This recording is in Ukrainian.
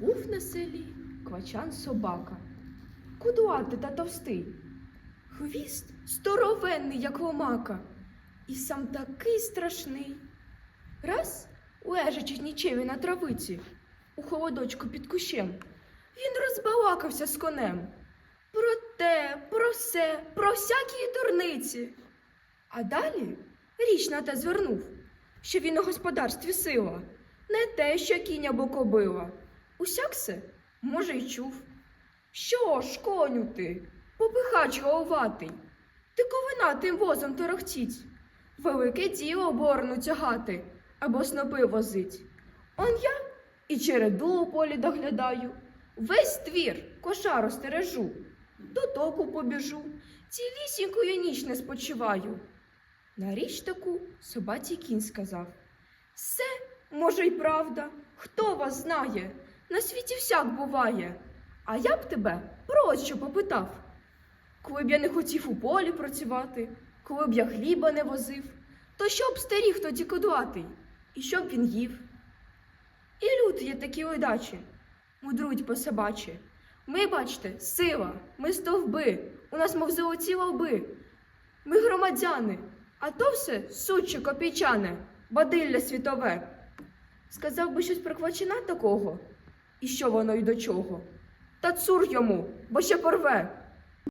Був на селі квачан собака, кудуати та товстий, хвіст здоровенний, як ломака, і сам такий страшний. Раз, лежачи нічеві на травиці, у холодочку під кущем, він розбалакався з конем. Про те, про все, про всякі дурниці. А далі річ на те звернув, що він у господарстві сила, не те, що кінь або кобила. Усяк се, може, й чув. Що ж, коню ти, попихач головатий, ти ковина тим возом торохтіть. Велике діло борну тягати або снопи возить. Он я і череду у полі доглядаю, весь твір кошару стережу, до току побіжу, цілісіньку я ніч не спочиваю. На річ таку собаці кінь сказав. Все, може, й правда, хто вас знає, на світі всяк буває. А я б тебе про що попитав. Коли б я не хотів у полі працювати, коли б я хліба не возив, то що б старіг тоді кодуватий, і що б він їв? І люди є такі ледачі, мудрують по собачі. Ми, бачте, сила, ми стовби, у нас мов золоті лоби. Ми громадяни, а то все суче копійчане, бадилля світове. Сказав би щось про квачина такого, і що воно й до чого. Та цур йому, бо ще порве.